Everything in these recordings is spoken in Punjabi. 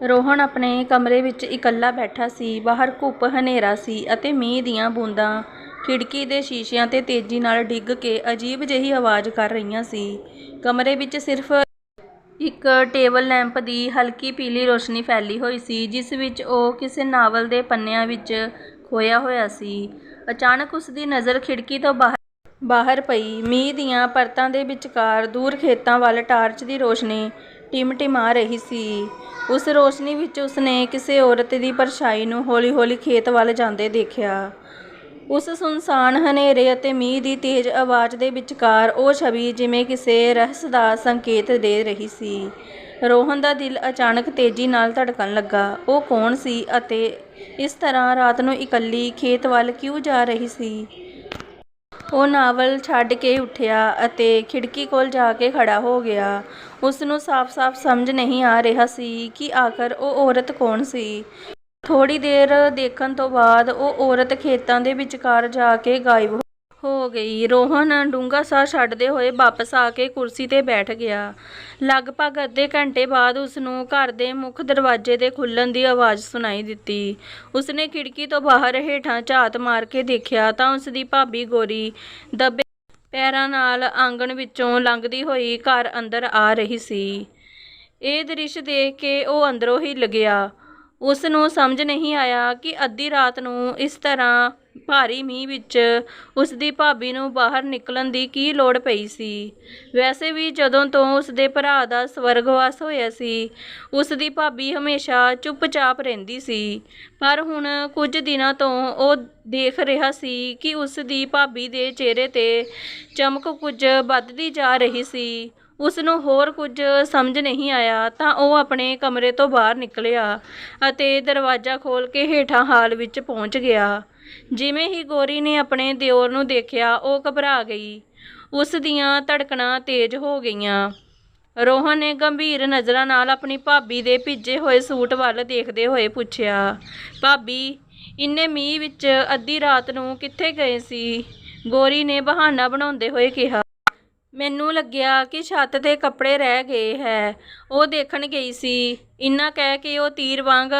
ਰੋਹਨ ਆਪਣੇ ਕਮਰੇ ਵਿੱਚ ਇਕੱਲਾ ਬੈਠਾ ਸੀ। ਬਾਹਰ ਘੁੱਪ ਹਨੇਰਾ ਸੀ ਅਤੇ ਮੀਂਹ ਦੀਆਂ ਬੂੰਦਾਂ ਖਿੜਕੀ ਦੇ ਸ਼ੀਸ਼ਿਆਂ 'ਤੇ ਤੇਜ਼ੀ ਨਾਲ ਡਿੱਗ ਕੇ ਅਜੀਬ ਜਿਹੀ ਆਵਾਜ਼ ਕਰ ਰਹੀਆਂ ਸੀ। ਕਮਰੇ ਵਿੱਚ ਸਿਰਫ਼ ਇੱਕ ਟੇਬਲ ਲੈਂਪ ਦੀ ਹਲਕੀ ਪੀਲੀ ਰੋਸ਼ਨੀ ਫੈਲੀ ਹੋਈ ਸੀ, ਜਿਸ ਵਿੱਚ ਉਹ ਕਿਸੇ ਨਾਵਲ ਦੇ ਪੰਨਿਆਂ ਵਿੱਚ ਖੋਇਆ ਹੋਇਆ ਸੀ। ਅਚਾਨਕ ਉਸ ਦੀ ਨਜ਼ਰ ਖਿੜਕੀ ਤੋਂ ਬਾਹਰ ਬਾਹਰ ਪਈ। ਮੀਂਹ ਦੀਆਂ ਪਰਤਾਂ ਦੇ ਵਿਚਕਾਰ ਦੂਰ ਖੇਤਾਂ ਵੱਲ ਟਾਰਚ ਦੀ ਰੋਸ਼ਨੀ ਟਿਮਟਿਮਾ ਰਹੀ ਸੀ। ਉਸ ਰੋਸ਼ਨੀ ਵਿੱਚ ਉਸਨੇ ਕਿਸੇ ਔਰਤ ਦੀ ਪਰਛਾਈ ਨੂੰ ਹੌਲੀ-ਹੌਲੀ ਖੇਤ ਵੱਲ ਜਾਂਦੇ ਦੇਖਿਆ। ਉਸ ਸੁਨਸਾਨ ਹਨੇਰੇ ਅਤੇ ਮੀਂਹ ਦੀ ਤੇਜ਼ ਆਵਾਜ਼ ਦੇ ਵਿਚਕਾਰ ਉਹ ਛਵੀ ਜਿਵੇਂ ਕਿਸੇ ਰਹੱਸ ਦਾ ਸੰਕੇਤ ਦੇ ਰਹੀ ਸੀ। ਰੋਹਨ ਦਾ ਦਿਲ ਅਚਾਨਕ ਤੇਜ਼ੀ ਨਾਲ ਧੜਕਣ ਲੱਗਾ। ਉਹ ਕੌਣ ਸੀ ਅਤੇ ਇਸ ਤਰ੍ਹਾਂ ਰਾਤ ਨੂੰ ਇਕੱਲੀ ਖੇਤ ਵੱਲ ਕਿਉਂ ਜਾ ਰਹੀ ਸੀ? ਉਹ ਨਾਵਲ ਛੱਡ ਕੇ ਉੱਠਿਆ ਅਤੇ ਖਿੜਕੀ ਕੋਲ ਜਾ ਕੇ ਖੜ੍ਹਾ ਹੋ ਗਿਆ। ਉਸ ਨੂੰ ਸਾਫ਼-ਸਾਫ਼ ਸਮਝ ਨਹੀਂ ਆ ਰਿਹਾ ਸੀ ਕਿ ਆਖ਼ਰ ਉਹ ਔਰਤ ਕੌਣ ਸੀ। ਥੋੜ੍ਹੀ ਦੇਰ ਦੇਖਣ ਤੋਂ ਬਾਅਦ ਉਹ ਔਰਤ ਖੇਤਾਂ ਦੇ ਵਿਚਕਾਰ ਜਾ ਕੇ ਗਾਇਬ ਹੋ ਗਈ। ਰੋਹਨ ਡੂੰਘਾ ਸਾਹ ਛੱਡਦੇ ਹੋਏ ਵਾਪਸ ਆ ਕੇ ਕੁਰਸੀ 'ਤੇ ਬੈਠ ਗਿਆ। ਲਗਭਗ ਅੱਧੇ ਘੰਟੇ ਬਾਅਦ ਉਸ ਨੂੰ ਘਰ ਦੇ ਮੁੱਖ ਦਰਵਾਜ਼ੇ ਦੇ ਖੁੱਲਣ ਦੀ ਆਵਾਜ਼ ਸੁਣਾਈ ਦਿੱਤੀ। ਉਸਨੇ ਖਿੜਕੀ ਤੋਂ ਬਾਹਰ ਹੇਠਾਂ ਝਾਤ ਮਾਰ ਕੇ ਦੇਖਿਆ ਤਾਂ ਉਸ ਦੀ ਭਾਬੀ ਗੋਰੀ ਦੱਬੇ ਪੈਰਾਂ ਨਾਲ ਆਂਗਣ ਵਿੱਚੋਂ ਲੰਘਦੀ ਹੋਈ ਘਰ ਅੰਦਰ ਆ ਰਹੀ ਸੀ। ਇਹ ਦ੍ਰਿਸ਼ ਦੇਖ ਕੇ ਉਹ ਅੰਦਰੋਂ ਹਿੱਲ ਗਿਆ। ਉਸ ਨੂੰ ਸਮਝ ਨਹੀਂ ਆਇਆ ਕਿ ਅੱਧੀ ਰਾਤ ਨੂੰ ਇਸ ਤਰ੍ਹਾਂ ਭਾਰੀ ਮੀਂਹ ਵਿੱਚ ਉਸ ਦੀ ਭਾਬੀ ਨੂੰ ਬਾਹਰ ਨਿਕਲਣ ਦੀ ਕੀ ਲੋੜ ਪਈ ਸੀ। ਵੈਸੇ ਵੀ ਜਦੋਂ ਤੋਂ ਉਸ ਦੇ ਭਰਾ ਦਾ ਸਵਰਗਵਾਸ ਹੋਇਆ ਸੀ, ਉਸ ਦੀ ਭਾਬੀ ਹਮੇਸ਼ਾ ਚੁੱਪ-ਚਾਪ ਰਹਿੰਦੀ ਸੀ, ਪਰ ਹੁਣ ਕੁਝ ਦਿਨਾਂ ਤੋਂ ਉਹ ਦੇਖ ਰਿਹਾ ਸੀ ਕਿ ਉਸ ਦੀ ਭਾਬੀ ਦੇ ਚਿਹਰੇ 'ਤੇ ਚਮਕ ਕੁਝ ਵੱਧਦੀ ਜਾ ਰਹੀ ਸੀ। ਉਸ ਨੂੰ ਹੋਰ ਕੁਝ ਸਮਝ ਨਹੀਂ ਆਇਆ ਤਾਂ ਉਹ ਆਪਣੇ ਕਮਰੇ ਤੋਂ ਬਾਹਰ ਨਿਕਲਿਆ ਅਤੇ ਦਰਵਾਜ਼ਾ ਖੋਲ੍ਹ ਕੇ ਹੇਠਾਂ ਹਾਲ ਵਿੱਚ ਪਹੁੰਚ ਗਿਆ। ਜਿਵੇਂ ਹੀ ਗੌਰੀ ਨੇ ਆਪਣੇ ਦਿਓਰ ਨੂੰ ਦੇਖਿਆ, ਉਹ ਘਬਰਾ ਗਈ। ਉਸ ਦੀਆਂ ਧੜਕਣਾਂ ਤੇਜ਼ ਹੋ ਗਈਆਂ। ਰੋਹਨ ਨੇ ਗੰਭੀਰ ਨਜ਼ਰਾਂ ਨਾਲ ਆਪਣੀ ਭਾਬੀ ਦੇ ਭਿੱਜੇ ਹੋਏ ਸੂਟ ਵੱਲ ਦੇਖਦੇ ਹੋਏ ਪੁੱਛਿਆ, "ਭਾਬੀ, ਇੰਨੇ ਮੀਂਹ ਵਿੱਚ ਅੱਧੀ ਰਾਤ ਨੂੰ ਕਿੱਥੇ ਗਏ ਸੀ?" ਗੌਰੀ ਨੇ ਬਹਾਨਾ ਬਣਾਉਂਦੇ ਹੋਏ ਕਿਹਾ, "ਮੈਨੂੰ ਲੱਗਿਆ ਕਿ ਛੱਤ 'ਤੇ ਕੱਪੜੇ ਰਹਿ ਗਏ ਹੈ, ਉਹ ਦੇਖਣ ਗਈ ਸੀ।" ਇੰਨਾ ਕਹਿ ਕੇ ਉਹ ਤੀਰ ਵਾਂਗ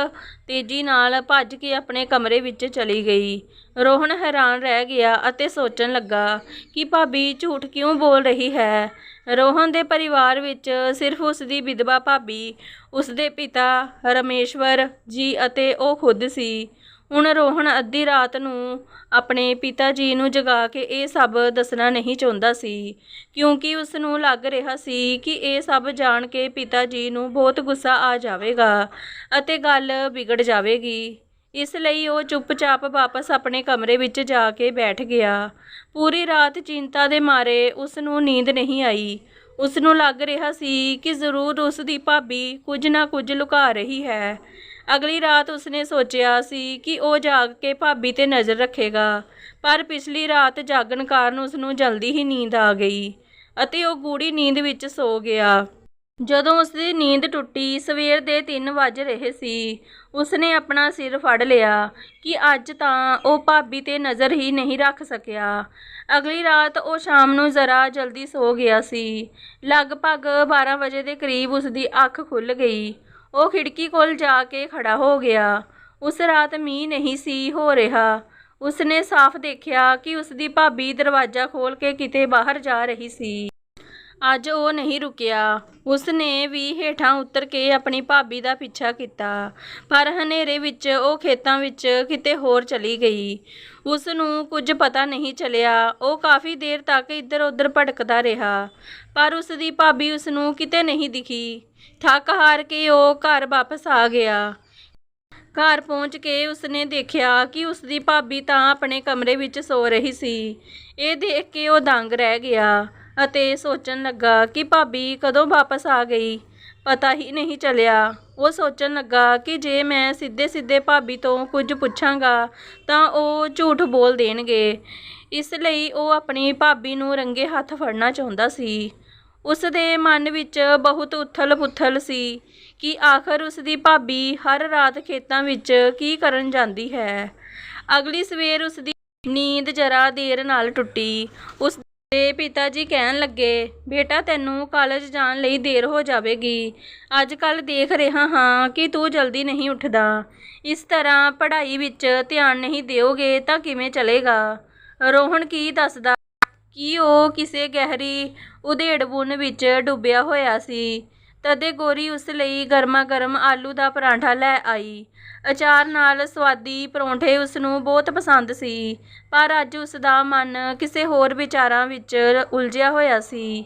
ਤੇਜ਼ੀ ਨਾਲ ਭੱਜ ਕੇ ਆਪਣੇ ਕਮਰੇ ਵਿੱਚ ਚਲੀ ਗਈ। ਰੋਹਨ ਹੈਰਾਨ ਰਹਿ ਗਿਆ ਅਤੇ ਸੋਚਣ ਲੱਗਾ ਕਿ ਭਾਬੀ ਝੂਠ ਕਿਉਂ ਬੋਲ ਰਹੀ ਹੈ। ਰੋਹਨ ਦੇ ਪਰਿਵਾਰ ਵਿੱਚ ਸਿਰਫ਼ ਉਸ ਦੀ ਵਿਧਵਾ ਭਾਬੀ, ਉਸ ਦੇ ਪਿਤਾ ਰਮੇਸ਼ਵਰ ਜੀ ਅਤੇ ਉਹ ਖੁਦ ਸੀ। ਹੁਣ ਰੋਹਨ ਅੱਧੀ ਰਾਤ ਨੂੰ ਆਪਣੇ ਪਿਤਾ ਜੀ ਨੂੰ ਜਗਾ ਕੇ ਇਹ ਸਭ ਦੱਸਣਾ ਨਹੀਂ ਚਾਹੁੰਦਾ ਸੀ, ਕਿਉਂਕਿ ਉਸ ਨੂੰ ਲੱਗ ਰਿਹਾ ਸੀ ਕਿ ਇਹ ਸਭ ਜਾਣ ਕੇ ਪਿਤਾ ਜੀ ਨੂੰ ਬਹੁਤ ਗੁੱਸਾ ਆ ਜਾਵੇਗਾ ਅਤੇ ਗੱਲ ਵਿਗੜ ਜਾਵੇਗੀ। ਇਸ ਲਈ ਉਹ ਚੁੱਪ-ਚਾਪ ਵਾਪਸ ਆਪਣੇ ਕਮਰੇ ਵਿੱਚ ਜਾ ਕੇ ਬੈਠ ਗਿਆ। ਪੂਰੀ ਰਾਤ ਚਿੰਤਾ ਦੇ ਮਾਰੇ ਉਸ ਨੂੰ ਨੀਂਦ ਨਹੀਂ ਆਈ। ਉਸ ਨੂੰ ਲੱਗ ਰਿਹਾ ਸੀ ਕਿ ਜ਼ਰੂਰ ਉਸ ਦੀ ਭਾਬੀ ਕੁਝ ਨਾ ਕੁਝ ਲੁਕਾ ਰਹੀ ਹੈ। ਅਗਲੀ ਰਾਤ ਉਸਨੇ ਸੋਚਿਆ ਸੀ ਕਿ ਉਹ ਜਾਗ ਕੇ ਭਾਬੀ 'ਤੇ ਨਜ਼ਰ ਰੱਖੇਗਾ, ਪਰ ਪਿਛਲੀ ਰਾਤ ਜਾਗਣ ਕਾਰਨ ਉਸਨੂੰ ਜਲਦੀ ਹੀ ਨੀਂਦ ਆ ਗਈ ਅਤੇ ਉਹ ਗੂੜ੍ਹੀ ਨੀਂਦ ਵਿੱਚ ਸੋ ਗਿਆ। ਜਦੋਂ ਉਸਦੀ ਨੀਂਦ ਟੁੱਟੀ, ਸਵੇਰ ਦੇ ਤਿੰਨ ਵੱਜ ਰਹੇ ਸੀ। ਉਸਨੇ ਆਪਣਾ ਸਿਰ ਫੜ ਲਿਆ ਕਿ ਅੱਜ ਤਾਂ ਉਹ ਭਾਬੀ 'ਤੇ ਨਜ਼ਰ ਹੀ ਨਹੀਂ ਰੱਖ ਸਕਿਆ। ਅਗਲੀ ਰਾਤ ਉਹ ਸ਼ਾਮ ਨੂੰ ਜ਼ਰਾ ਜਲਦੀ ਸੋ ਗਿਆ ਸੀ। ਲਗਭਗ ਬਾਰਾਂ ਵਜੇ ਦੇ ਕਰੀਬ ਉਸਦੀ ਅੱਖ ਖੁੱਲ੍ਹ ਗਈ। ਉਹ ਖਿੜਕੀ ਕੋਲ ਜਾ ਕੇ ਖੜ੍ਹਾ ਹੋ ਗਿਆ। ਉਸ ਰਾਤ ਮੀਂਹ ਨਹੀਂ ਸੀ ਹੋ ਰਿਹਾ। ਉਸਨੇ ਸਾਫ਼ ਦੇਖਿਆ ਕਿ ਉਸਦੀ ਭਾਬੀ ਦਰਵਾਜ਼ਾ ਖੋਲ੍ਹ ਕੇ ਕਿਤੇ ਬਾਹਰ ਜਾ ਰਹੀ ਸੀ। ਅੱਜ ਉਹ ਨਹੀਂ ਰੁਕਿਆ। ਉਸ ਨੇ ਵੀ ਹੇਠਾਂ ਉਤਰ ਕੇ ਆਪਣੀ ਭਾਬੀ ਦਾ ਪਿੱਛਾ ਕੀਤਾ, ਪਰ ਹਨੇਰੇ ਵਿੱਚ ਉਹ ਖੇਤਾਂ ਵਿੱਚ ਕਿਤੇ ਹੋਰ ਚਲੀ ਗਈ। ਉਸ ਨੂੰ ਕੁਝ ਪਤਾ ਨਹੀਂ ਚੱਲਿਆ। ਉਹ ਕਾਫ਼ੀ ਦੇਰ ਤੱਕ ਇੱਧਰ-ਉੱਧਰ ਭਟਕਦਾ ਰਿਹਾ, ਪਰ ਉਸ ਦੀ ਭਾਬੀ ਉਸ ਨੂੰ ਕਿਤੇ ਨਹੀਂ ਦਿਖੀ। ਥੱਕ-ਹਾਰ ਕੇ ਉਹ ਘਰ ਵਾਪਸ ਆ ਗਿਆ। ਘਰ ਪਹੁੰਚ ਕੇ ਉਸਨੇ ਦੇਖਿਆ ਕਿ ਉਸ ਦੀ ਭਾਬੀ ਤਾਂ ਆਪਣੇ ਕਮਰੇ ਵਿੱਚ ਸੋ ਰਹੀ ਸੀ। ਇਹ ਦੇਖ ਕੇ ਉਹ ਦੰਗ ਰਹਿ ਗਿਆ ਅਤੇ ਸੋਚਣ ਲੱਗਾ ਕਿ ਭਾਬੀ ਕਦੋਂ ਵਾਪਸ ਆ ਗਈ, ਪਤਾ ਹੀ ਨਹੀਂ ਚੱਲਿਆ। ਉਹ ਸੋਚਣ ਲੱਗਾ ਕਿ ਜੇ ਮੈਂ ਸਿੱਧੇ-ਸਿੱਧੇ ਭਾਬੀ ਤੋਂ ਕੁਝ ਪੁੱਛਾਂਗਾ ਤਾਂ ਉਹ ਝੂਠ ਬੋਲ ਦੇਣਗੇ। ਇਸ ਲਈ ਉਹ ਆਪਣੀ ਭਾਬੀ ਨੂੰ ਰੰਗੇ ਹੱਥ ਫੜਨਾ ਚਾਹੁੰਦਾ ਸੀ। ਉਸ ਦੇ ਮਨ ਵਿੱਚ ਬਹੁਤ ਉਥਲ-ਪੁਥਲ ਸੀ ਕਿ ਆਖ਼ਰ ਉਸ ਦੀ ਭਾਬੀ ਹਰ ਰਾਤ ਖੇਤਾਂ ਵਿੱਚ ਕੀ ਕਰਨ ਜਾਂਦੀ ਹੈ। ਅਗਲੀ ਸਵੇਰ ਉਸ ਦੀ ਨੀਂਦ ਜ਼ਰਾ ਦੇਰ ਨਾਲ ਟੁੱਟੀ। ਉਸ ਤੇ ਪਿਤਾ ਜੀ ਕਹਿਣ ਲੱਗੇ, ਬੇਟਾ, ਤੈਨੂੰ ਕਾਲਜ ਜਾਣ ਲਈ ਦੇਰ ਹੋ ਜਾਵੇਗੀ। ਅੱਜ ਕੱਲ ਦੇਖ ਰਿਹਾ ਹਾਂ ਕਿ ਤੂੰ ਜਲਦੀ ਨਹੀਂ ਉੱਠਦਾ। ਇਸ ਤਰ੍ਹਾਂ ਪੜ੍ਹਾਈ ਵਿੱਚ ਧਿਆਨ ਨਹੀਂ ਦਿਓਗੇ ਤਾਂ ਕਿਵੇਂ ਚੱਲੇਗਾ? ਰੋਹਨ ਕੀ ਦੱਸਦਾ? ਕਿ ਉਹ ਕਿਸੇ ਗਹਿਰੀ ਉਧੇੜਬੁਨ ਵਿੱਚ ਡੁੱਬਿਆ ਹੋਇਆ ਸੀ? ਤਦੇ ਗੋਰੀ ਉਸ ਲਈ ਗਰਮਾ ਗਰਮ ਆਲੂ ਦਾ ਪਰਾਂਠਾ ਲੈ ਆਈ। ਅਚਾਰ ਨਾਲ ਸਵਾਦੀ ਪਰੌਂਠੇ ਉਸ ਨੂੰ ਬਹੁਤ ਪਸੰਦ ਸੀ, ਪਰ ਅੱਜ ਉਸ ਦਾ ਮਨ ਕਿਸੇ ਹੋਰ ਵਿਚਾਰਾਂ ਵਿੱਚ ਉਲਝਿਆ ਹੋਇਆ ਸੀ।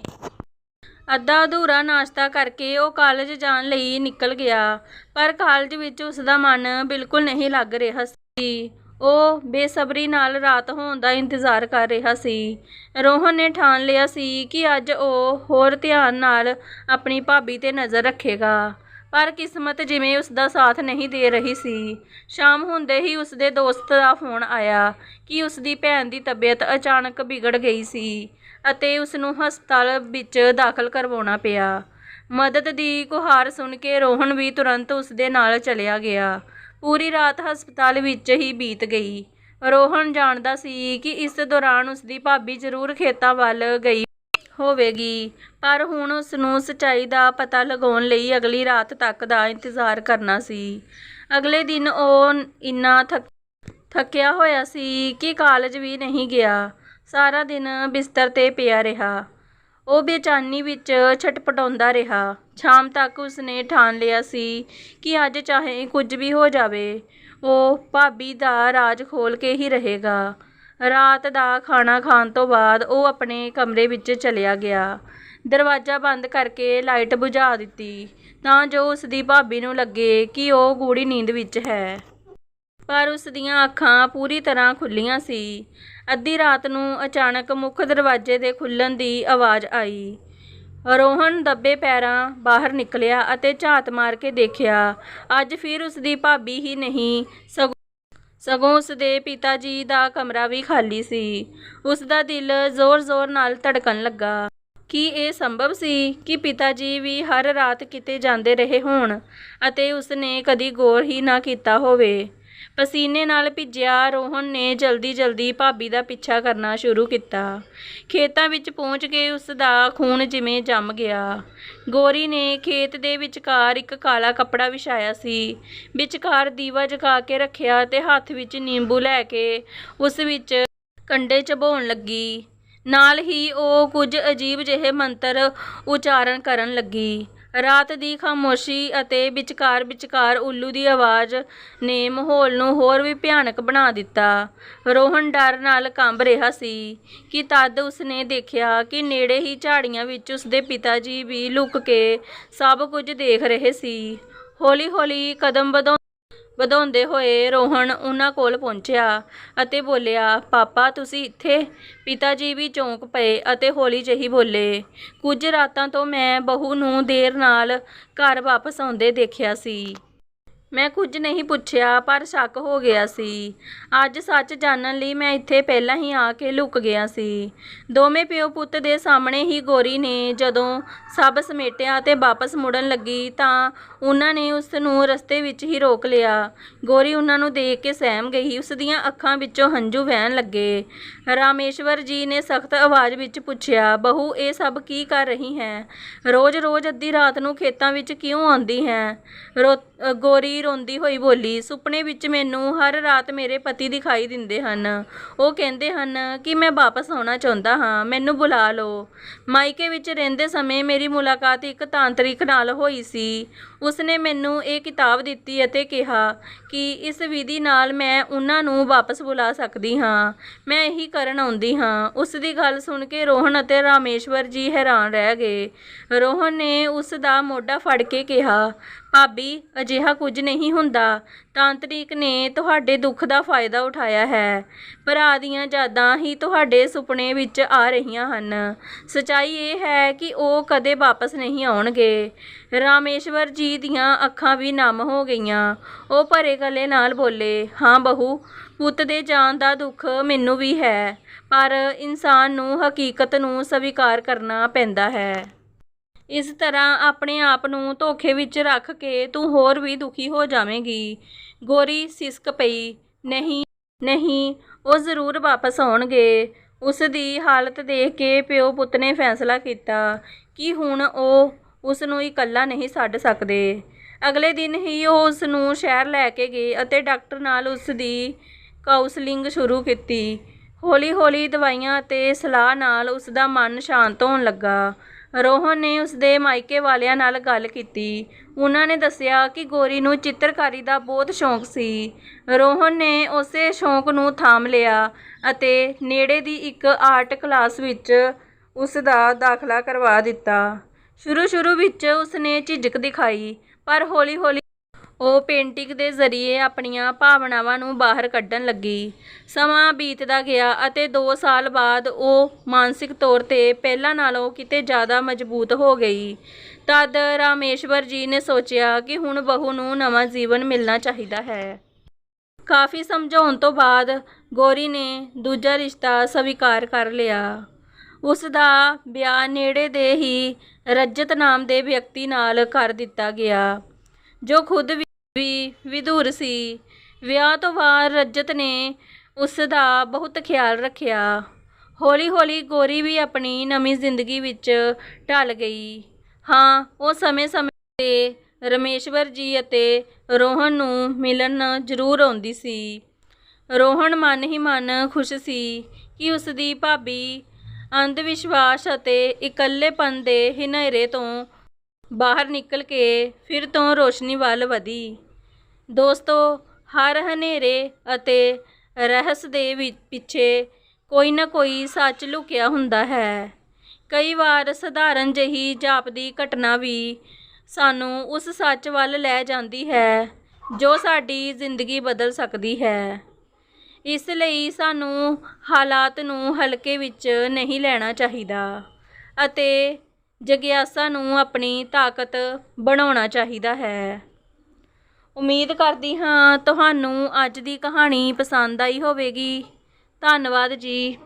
ਅੱਧਾ ਅਧੂਰਾ ਨਾਸ਼ਤਾ ਕਰਕੇ ਉਹ ਕਾਲਜ ਜਾਣ ਲਈ ਨਿਕਲ ਗਿਆ, ਪਰ ਕਾਲਜ ਵਿੱਚ ਉਸ ਦਾ ਮਨ ਬਿਲਕੁਲ ਨਹੀਂ ਲੱਗ ਰਿਹਾ ਸੀ। ਉਹ ਬੇਸਬਰੀ ਨਾਲ ਰਾਤ ਹੋਣ ਦਾ ਇੰਤਜ਼ਾਰ ਕਰ ਰਿਹਾ ਸੀ। ਰੋਹਨ ਨੇ ਠਾਣ ਲਿਆ ਸੀ ਕਿ ਅੱਜ ਉਹ ਹੋਰ ਧਿਆਨ ਨਾਲ ਆਪਣੀ ਭਾਬੀ ਤੇ ਨਜ਼ਰ ਰੱਖੇਗਾ। ਪਰ ਕਿਸਮਤ ਜਿਵੇਂ ਉਸ ਦਾ ਸਾਥ ਨਹੀਂ ਦੇ ਰਹੀ ਸੀ। ਸ਼ਾਮ ਹੁੰਦੇ ਹੀ ਉਸ ਦੇ ਦੋਸਤ ਦਾ ਫੋਨ ਆਇਆ ਕਿ ਉਸ ਦੀ ਭੈਣ ਦੀ ਤਬੀਅਤ ਅਚਾਨਕ ਵਿਗੜ ਗਈ ਸੀ ਅਤੇ ਉਸ ਨੂੰ ਹਸਪਤਾਲ ਵਿੱਚ ਦਾਖਲ ਕਰਵਾਉਣਾ ਪਿਆ। ਮਦਦ ਦੀ ਗੁਹਾਰ ਸੁਣ ਕੇ ਰੋਹਨ ਵੀ ਤੁਰੰਤ ਉਸ ਦੇ ਨਾਲ ਚਲਿਆ ਗਿਆ। ਪੂਰੀ ਰਾਤ ਹਸਪਤਾਲ ਵਿੱਚ ਹੀ ਬੀਤ ਗਈ। ਰੋਹਨ ਜਾਣਦਾ ਸੀ ਕਿ ਇਸ ਦੌਰਾਨ ਉਸ ਦੀ ਭਾਬੀ ਜ਼ਰੂਰ ਖੇਤਾਂ ਵੱਲ ਗਈ ਹੋਵੇਗੀ, ਪਰ ਹੁਣ ਉਸ ਨੂੰ ਸੱਚਾਈ ਦਾ ਪਤਾ ਲਗਾਉਣ ਲਈ ਅਗਲੀ ਰਾਤ ਤੱਕ ਦਾ ਇੰਤਜ਼ਾਰ ਕਰਨਾ ਸੀ। ਅਗਲੇ ਦਿਨ ਉਹ ਇੰਨਾ ਥੱਕ ਥੱਕਿਆ ਹੋਇਆ ਸੀ ਕਿ ਕਾਲਜ ਵੀ ਨਹੀਂ ਗਿਆ। ਸਾਰਾ ਦਿਨ ਬਿਸਤਰ ਤੇ ਪਿਆ ਰਿਹਾ। ਉਹ ਬੇਚੈਨੀ ਵਿੱਚ ਛਟਪਟਾਉਂਦਾ ਰਿਹਾ। ਸ਼ਾਮ ਤੱਕ ਉਸਨੇ ਠਾਣ ਲਿਆ ਸੀ ਕਿ ਅੱਜ ਚਾਹੇ ਕੁਝ ਵੀ ਹੋ ਜਾਵੇ, ਉਹ ਭਾਬੀ ਦਾ ਰਾਜ ਖੋਲ੍ਹ ਕੇ ਹੀ ਰਹੇਗਾ। ਰਾਤ ਦਾ ਖਾਣਾ ਖਾਣ ਤੋਂ ਬਾਅਦ ਉਹ ਆਪਣੇ ਕਮਰੇ ਵਿੱਚ ਚਲਿਆ ਗਿਆ। ਦਰਵਾਜ਼ਾ ਬੰਦ ਕਰਕੇ ਲਾਈਟ ਬੁਝਾ ਦਿੱਤੀ, ਤਾਂ ਜੋ ਉਸਦੀ ਭਾਬੀ ਨੂੰ ਲੱਗੇ ਕਿ ਉਹ ਗੂੜੀ ਨੀਂਦ ਵਿੱਚ ਹੈ। ਪਰ ਉਸ ਦੀਆਂ ਅੱਖਾਂ ਪੂਰੀ ਤਰ੍ਹਾਂ ਖੁੱਲ੍ਹੀਆਂ ਸੀ। ਅੱਧੀ ਰਾਤ ਨੂੰ ਅਚਾਨਕ ਮੁੱਖ ਦਰਵਾਜ਼ੇ ਦੇ ਖੁੱਲਣ ਦੀ ਆਵਾਜ਼ ਆਈ। ਰੋਹਨ ਦੱਬੇ ਪੈਰਾਂ ਬਾਹਰ ਨਿਕਲਿਆ ਅਤੇ ਝਾਤ ਮਾਰ ਕੇ ਦੇਖਿਆ, ਅੱਜ ਫਿਰ ਉਸ ਦੀ ਭਾਬੀ ਹੀ ਨਹੀਂ, ਸਗੋਂ ਸਗੋਂ ਉਸ ਦੇ ਪਿਤਾ ਜੀ ਦਾ ਕਮਰਾ ਵੀ ਖਾਲੀ ਸੀ। ਉਸ ਦਾ ਦਿਲ ਜ਼ੋਰ-ਜ਼ੋਰ ਨਾਲ ਧੜਕਣ ਲੱਗਾ। ਕੀ ਇਹ ਸੰਭਵ ਸੀ ਕਿ ਪਿਤਾ ਜੀ ਵੀ ਹਰ ਰਾਤ ਕਿਤੇ ਜਾਂਦੇ ਰਹੇ ਹੋਣ ਅਤੇ ਉਸ ਨੇ ਕਦੀ ਗੌਰ ਹੀ ਨਾ ਕੀਤਾ ਹੋਵੇ? ਪਸੀਨੇ ਨਾਲ ਭਿੱਜਿਆ ਰੋਹਨ ਨੇ ਜਲਦੀ-ਜਲਦੀ ਭਾਬੀ ਦਾ ਪਿੱਛਾ ਕਰਨਾ ਸ਼ੁਰੂ ਕੀਤਾ। ਖੇਤਾਂ ਵਿੱਚ ਪਹੁੰਚ ਕੇ ਉਸ ਦਾ ਖੂਨ ਜਿਵੇਂ ਜੰਮ ਗਿਆ। ਗੌਰੀ ਨੇ ਖੇਤ ਦੇ ਵਿਚਕਾਰ ਇੱਕ ਕਾਲਾ ਕੱਪੜਾ ਵਿਛਾਇਆ ਸੀ। ਵਿਚਕਾਰ ਦੀਵਾ ਜਗਾ ਕੇ ਰੱਖਿਆ ਤੇ ਹੱਥ ਵਿੱਚ ਨਿੰਬੂ ਲੈ ਕੇ ਉਸ ਵਿੱਚ ਕੰਡੇ ਚਬਾਉਣ ਲੱਗੀ। ਨਾਲ ਹੀ ਉਹ ਕੁਝ ਅਜੀਬ ਜਿਹੇ ਮੰਤਰ ਉਚਾਰਨ ਕਰਨ ਲੱਗੀ। ਰਾਤ ਦੀ ਖਾਮੋਸ਼ੀ ਅਤੇ ਵਿਚਕਾਰ ਵਿਚਕਾਰ ਉੱਲੂ ਦੀ ਆਵਾਜ਼ ਨੇ ਮਾਹੌਲ ਨੂੰ ਹੋਰ ਵੀ ਭਿਆਨਕ ਬਣਾ ਦਿੱਤਾ। ਰੋਹਨ ਡਰ ਨਾਲ ਕੰਬ ਰਿਹਾ ਸੀ ਕਿ ਤਦ ਉਸਨੇ ਦੇਖਿਆ ਕਿ ਨੇੜੇ ਹੀ ਝਾੜੀਆਂ ਵਿੱਚ ਉਸਦੇ ਪਿਤਾ ਜੀ ਵੀ ਲੁਕ ਕੇ ਸਭ ਕੁਝ ਦੇਖ ਰਹੇ ਸੀ। ਹੌਲੀ-ਹੌਲੀ ਕਦਮ ਵਧਾਉ ਵਧਾਉਂਦੇ ਹੋਏ ਰੋਹਣ ਉਹਨਾਂ ਕੋਲ ਪਹੁੰਚਿਆ ਅਤੇ ਬੋਲਿਆ, ਪਾਪਾ, ਤੁਸੀਂ ਇੱਥੇ? ਪਿਤਾ ਜੀ ਵੀ ਚੌਂਕ ਪਏ ਅਤੇ ਹੌਲੀ ਜਿਹੀ ਬੋਲੇ, ਕੁਝ ਰਾਤਾਂ ਤੋਂ ਮੈਂ ਬਹੂ ਨੂੰ ਦੇਰ ਨਾਲ ਘਰ ਵਾਪਸ ਆਉਂਦੇ ਦੇਖਿਆ ਸੀ। ਮੈਂ ਕੁਝ ਨਹੀਂ ਪੁੱਛਿਆ, ਪਰ ਸ਼ੱਕ ਹੋ ਗਿਆ ਸੀ। ਅੱਜ ਸੱਚ ਜਾਣਨ ਲਈ ਮੈਂ ਇੱਥੇ ਪਹਿਲਾਂ ਹੀ ਆ ਕੇ ਲੁਕ ਗਿਆ ਸੀ। ਦੋਵੇਂ ਪਿਓ ਪੁੱਤ ਦੇ ਸਾਹਮਣੇ ਹੀ ਗੋਰੀ ਨੇ ਜਦੋਂ ਸਭ ਸਮੇਟਿਆ ਤੇ ਵਾਪਸ ਮੁੜਨ ਲੱਗੀ ਤਾਂ ਉਹਨਾਂ ਨੇ ਉਸ ਨੂੰ ਰਸਤੇ ਵਿੱਚ ਹੀ ਰੋਕ ਲਿਆ। ਗੋਰੀ ਉਹਨਾਂ ਨੂੰ ਦੇਖ ਕੇ ਸਹਿਮ ਗਈ। ਉਸ ਦੀਆਂ ਅੱਖਾਂ ਵਿੱਚੋਂ ਹੰਝੂ ਵਹਿਣ ਲੱਗੇ। ਰਾਮੇਸ਼ਵਰ ਜੀ ਨੇ ਸਖਤ ਆਵਾਜ਼ ਵਿੱਚ ਪੁੱਛਿਆ, ਬਹੂ, ਇਹ ਸਭ ਕੀ ਕਰ ਰਹੀ ਹੈ? ਰੋਜ਼-ਰੋਜ਼ ਅੱਧੀ ਰਾਤ ਨੂੰ ਖੇਤਾਂ ਵਿੱਚ ਕਿਉਂ ਆਉਂਦੀ ਹੈ? ਰੋ ਗੋਰੀ ਰੋਂਦੀ ਹੋਈ ਬੋਲੀ, ਸੁਪਨੇ ਵਿੱਚ ਮੈਨੂੰ ਹਰ ਰਾਤ ਮੇਰੇ ਪਤੀ ਦਿਖਾਈ ਦਿੰਦੇ ਹਨ। ਉਹ ਕਹਿੰਦੇ ਹਨ ਕਿ ਮੈਂ ਵਾਪਸ ਆਉਣਾ ਚਾਹੁੰਦਾ ਹਾਂ, ਮੈਨੂੰ ਬੁਲਾ ਲਓ। ਮਾਇਕੇ ਵਿੱਚ ਰਹਿੰਦੇ ਸਮੇਂ ਮੇਰੀ ਮੁਲਾਕਾਤ ਇੱਕ ਤਾਂਤਰਿਕ ਨਾਲ ਹੋਈ ਸੀ। ਉਸਨੇ ਮੈਨੂੰ ਇਹ ਕਿਤਾਬ ਦਿੱਤੀ ਅਤੇ ਕਿਹਾ ਕਿ ਇਸ ਵਿਧੀ ਨਾਲ ਮੈਂ ਉਹਨਾਂ ਨੂੰ ਵਾਪਸ ਬੁਲਾ ਸਕਦੀ ਹਾਂ। ਮੈਂ ਇਹੀ ਕਰਨ ਆਉਂਦੀ ਹਾਂ। ਉਸ ਦੀ ਗੱਲ ਸੁਣ ਕੇ ਰੋਹਨ ਅਤੇ ਰਾਮੇਸ਼ਵਰ ਜੀ ਹੈਰਾਨ ਰਹਿ ਗਏ। ਰੋਹਨ ਨੇ ਉਸ ਦਾ ਮੋਢਾ ਫੜ ਕੇ ਕਿਹਾ ਭਾਬੀ, ਅਜਿਹਾ ਕੁਝ ਨਹੀਂ ਹੁੰਦਾ। ਤਾਂਤਰਿਕ ਨੇ ਤੁਹਾਡੇ ਦੁੱਖ ਦਾ ਫਾਇਦਾ ਉਠਾਇਆ ਹੈ। ਭਰਾ ਦੀਆਂ ਯਾਦਾਂ ਹੀ ਤੁਹਾਡੇ ਸੁਪਨੇ ਵਿੱਚ ਆ ਰਹੀਆਂ ਹਨ। ਸਚਾਈ ਇਹ ਹੈ ਕਿ ਉਹ ਕਦੇ ਵਾਪਸ ਨਹੀਂ ਆਉਣਗੇ। ਰਾਮੇਸ਼ਵਰ ਜੀ ਦੀਆਂ ਅੱਖਾਂ ਵੀ ਨਮ ਹੋ ਗਈਆਂ। ਉਹ ਭਰੇ ਗਲੇ ਨਾਲ ਬੋਲੇ, ਹਾਂ ਬਹੂ, ਪੁੱਤ ਦੇ ਜਾਣ ਦਾ ਦੁੱਖ ਮੈਨੂੰ ਵੀ ਹੈ, ਪਰ ਇਨਸਾਨ ਨੂੰ ਹਕੀਕਤ ਨੂੰ ਸਵੀਕਾਰ ਕਰਨਾ ਪੈਂਦਾ ਹੈ। ਇਸ ਤਰ੍ਹਾਂ ਆਪਣੇ ਆਪ ਨੂੰ ਧੋਖੇ ਵਿੱਚ ਰੱਖ ਕੇ ਤੂੰ ਹੋਰ ਵੀ ਦੁਖੀ ਹੋ ਜਾਵੇਂਗੀ। ਗੋਰੀ ਸਿਸਕ ਪਈ, ਨਹੀਂ ਨਹੀਂ, ਉਹ ਜ਼ਰੂਰ ਵਾਪਸ ਆਉਣਗੇ। ਉਸ ਦੀ ਹਾਲਤ ਦੇਖ ਕੇ ਪਿਓ ਪੁੱਤ ਨੇ ਫੈਸਲਾ ਕੀਤਾ ਕਿ ਹੁਣ ਉਹ ਉਸ ਨੂੰ ਇਕੱਲਾ ਨਹੀਂ ਛੱਡ ਸਕਦੇ। ਅਗਲੇ ਦਿਨ ਹੀ ਉਹ ਉਸ ਨੂੰ ਸ਼ਹਿਰ ਲੈ ਕੇ ਗਏ ਅਤੇ ਡਾਕਟਰ ਨਾਲ ਉਸ ਦੀ ਕਾਉਂਸਲਿੰਗ ਸ਼ੁਰੂ ਕੀਤੀ। ਹੌਲੀ-ਹੌਲੀ ਦਵਾਈਆਂ ਅਤੇ ਸਲਾਹ ਨਾਲ ਉਸ ਦਾ ਮਨ ਸ਼ਾਂਤ ਹੋਣ ਲੱਗਾ। ਰੋਹਨ ਨੇ ਉਸਦੇ ਮਾਇਕੇ ਵਾਲਿਆਂ ਨਾਲ ਗੱਲ ਕੀਤੀ। ਉਹਨਾਂ ਨੇ ਦੱਸਿਆ ਕਿ ਗੋਰੀ ਨੂੰ ਚਿੱਤਰਕਾਰੀ ਦਾ ਬਹੁਤ ਸ਼ੌਂਕ ਸੀ। ਰੋਹਨ ਨੇ ਉਸੇ ਸ਼ੌਂਕ ਨੂੰ ਥਾਮ ਲਿਆ ਅਤੇ ਨੇੜੇ ਦੀ ਇੱਕ ਆਰਟ ਕਲਾਸ ਵਿੱਚ ਉਸ ਦਾ ਦਾਖਲਾ ਕਰਵਾ ਦਿੱਤਾ। ਸ਼ੁਰੂ-ਸ਼ੁਰੂ ਵਿੱਚ ਉਸ ਨੇ ਝਿਜਕ ਦਿਖਾਈ, ਪਰ ਹੌਲੀ-ਹੌਲੀ ਉਹ ਪੇਂਟਿੰਗ ਦੇ ਜ਼ਰੀਏ ਆਪਣੀਆਂ ਭਾਵਨਾਵਾਂ ਨੂੰ ਬਾਹਰ ਕੱਢਣ ਲੱਗੀ। ਸਮਾਂ ਬੀਤਦਾ ਗਿਆ ਅਤੇ 2 ਸਾਲ ਬਾਅਦ ਉਹ ਮਾਨਸਿਕ ਤੌਰ ਤੇ ਪਹਿਲਾਂ ਨਾਲੋਂ ਕਿਤੇ ਜ਼ਿਆਦਾ ਮਜ਼ਬੂਤ ਹੋ ਗਈ। ਤਦ ਰਾਮੇਸ਼ਵਰ ਜੀ ਨੇ ਸੋਚਿਆ ਕਿ ਹੁਣ ਬਹੂ ਨੂੰ ਨਵਾਂ ਜੀਵਨ ਮਿਲਣਾ ਚਾਹੀਦਾ ਹੈ। ਕਾਫੀ ਸਮਝਾਉਣ ਤੋਂ ਬਾਅਦ ਗੌਰੀ ਨੇ ਦੂਜਾ ਰਿਸ਼ਤਾ ਸਵੀਕਾਰ ਕਰ ਲਿਆ। ਉਸ ਦਾ ਵਿਆਹ ਨੇੜੇ ਦੇ ਹੀ ਰਜਤ ਨਾਮ ਦੇ ਵਿਅਕਤੀ ਨਾਲ ਕਰ ਦਿੱਤਾ ਗਿਆ। ਜੋ ਖੁਦ ਵੀ ਵਿਧੂਰ ਸੀ, ਵਿਆਹ ਤੋਂ ਬਾਅਦ ਰਜਤ ਨੇ ਉਸ ਦਾ ਬਹੁਤ ਖਿਆਲ ਰੱਖਿਆ। ਹੌਲੀ-ਹੌਲੀ ਗੋਰੀ ਵੀ ਆਪਣੀ ਨਵੀਂ ਜ਼ਿੰਦਗੀ ਵਿੱਚ ਢਲ ਗਈ। ਹਾਂ, ਉਹ ਸਮੇਂ-ਸਮੇਂ ਤੇ ਰਮੇਸ਼ਵਰ ਜੀ ਅਤੇ ਰੋਹਨ ਨੂੰ ਮਿਲਣ ਜ਼ਰੂਰ ਆਉਂਦੀ ਸੀ। ਰੋਹਨ ਮਨ ਹੀ ਮਨ ਖੁਸ਼ ਸੀ ਕਿ ਉਸ ਦੀ ਭਾਬੀ ਅੰਧ ਵਿਸ਼ਵਾਸ ਅਤੇ ਇਕੱਲੇਪਨ ਦੇ ਹਨੇਰੇ ਤੋਂ ਬਾਹਰ ਨਿਕਲ ਕੇ ਫਿਰ ਤੋਂ ਰੋਸ਼ਨੀ ਵੱਲ ਵਧੀ। ਦੋਸਤੋ, ਹਰ ਹਨੇਰੇ ਅਤੇ ਰਹੱਸ ਦੇ ਵਿ- ਪਿੱਛੇ ਕੋਈ ਨਾ ਕੋਈ ਸੱਚ ਲੁਕਿਆ ਹੁੰਦਾ ਹੈ। ਕਈ ਵਾਰ ਸਧਾਰਨ ਜਿਹੀ ਜਾਪਦੀ ਘਟਨਾ ਵੀ ਸਾਨੂੰ ਉਸ ਸੱਚ ਵੱਲ ਲੈ ਜਾਂਦੀ ਹੈ, ਜੋ ਸਾਡੀ ਜ਼ਿੰਦਗੀ ਬਦਲ ਸਕਦੀ ਹੈ। ਇਸ ਲਈ ਸਾਨੂੰ ਹਾਲਾਤ ਨੂੰ ਹਲਕੇ ਵਿੱਚ ਨਹੀਂ ਲੈਣਾ ਚਾਹੀਦਾ ਅਤੇ ਜਗਿਆਸਾ ਨੂੰ ਆਪਣੀ ਤਾਕਤ ਬਣਾਉਣਾ ਚਾਹੀਦਾ ਹੈ। ਉਮੀਦ ਕਰਦੀ ਹਾਂ ਤੁਹਾਨੂੰ ਅੱਜ ਦੀ ਕਹਾਣੀ ਪਸੰਦ ਆਈ ਹੋਵੇਗੀ। ਧੰਨਵਾਦ ਜੀ।